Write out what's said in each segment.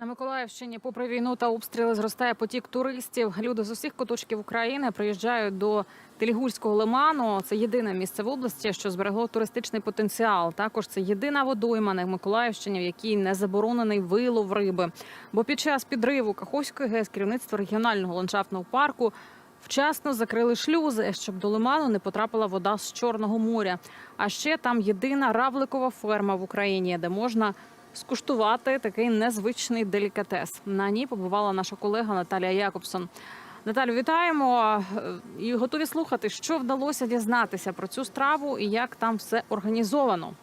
На Миколаївщині, попри війну та обстріли, зростає потік туристів. Люди з усіх куточків України приїжджають до Телігульського лиману. Це єдине місце в області, що зберегло туристичний потенціал. Також це єдина водойма на Миколаївщині, в якій не заборонений вилов риби. Бо під час підриву Каховської ГЕС керівництво регіонального ландшафтного парку вчасно закрили шлюзи, щоб до лиману не потрапила вода з Чорного моря. А ще там єдина равликова ферма в Україні, де можна скуштувати такий незвичний делікатес. На ній побувала наша колега Наталія Якобсон. Наталю, вітаємо Е, і готові слухати, що вдалося дізнатися про цю страву і як там все організовано.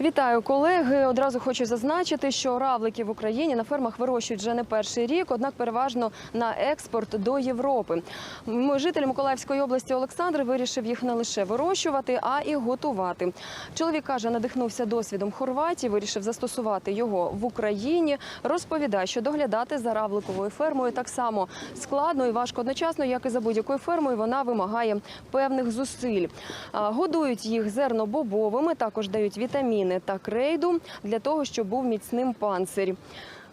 Вітаю, колеги. Одразу хочу зазначити, що равлики в Україні на фермах вирощують вже не перший рік, однак переважно на експорт до Європи. М- Житель Миколаївської області Олександр вирішив їх не лише вирощувати, а і готувати. Чоловік каже, надихнувся досвідом Хорватії, вирішив застосувати його в Україні. Розповідає, що доглядати за равликовою фермою так само складно і важко одночасно, як і за будь-якою фермою. Вона вимагає певних зусиль. Годують їх зернобобовими, також дають вітаміни та крейду для того, щоб був міцним панцир.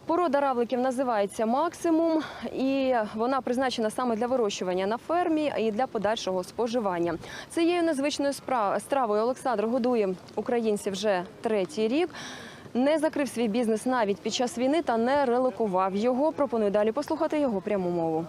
Порода равликів називається максимум, і вона призначена саме для вирощування на фермі і для подальшого споживання. Цією незвичною стравою Олександр годує українців вже третій рік. Не закрив свій бізнес навіть під час війни та не релокував його. Пропоную далі послухати його пряму мову.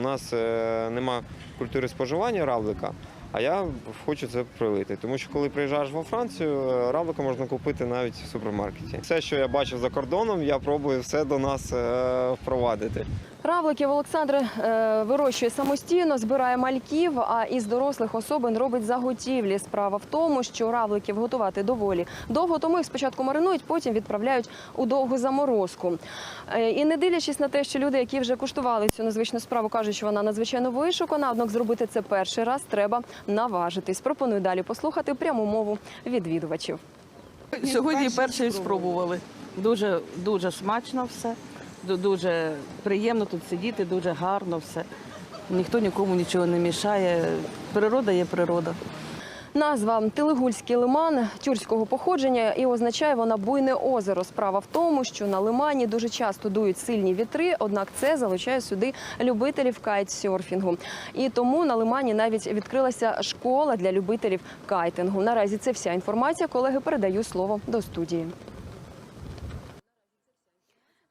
У нас е, нема культури споживання равлика, а я хочу це прилити, Тому що коли приїжджаєш во Францію, е, равлика можна купити навіть в супермаркеті. Все, що я бачив за кордоном, я пробую все до нас е, впровадити. Равликів Олександр е, вирощує самостійно, збирає мальків, а із дорослих особин робить заготівлі. Справа в тому, що равликів готувати доволі довго, тому їх спочатку маринують, потім відправляють у довгу заморозку. Е, і не дивлячись на те, що люди, які вже куштували цю незвичну справу, кажуть, що вона надзвичайно вишукана, однак зробити це перший раз треба наважитись. Пропоную далі послухати пряму мову відвідувачів. Сьогодні перший спробували. Дуже дуже смачно все, дуже приємно тут сидіти, дуже гарно все. Ніхто нікому нічого не мішає. Природа є природа. Назва Телегульський лиман тюркського походження і означає вона буйне озеро. Справа в тому, що на лимані дуже часто дують сильні вітри, однак це залучає сюди любителів кайтсерфінгу. І тому на лимані навіть відкрилася школа для любителів кайтингу. Наразі це вся інформація. Колеги, передаю слово до студії.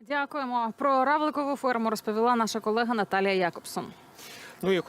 Дякуємо. Про равликову ферму розповіла наша колега Наталія Якобсон. Ну і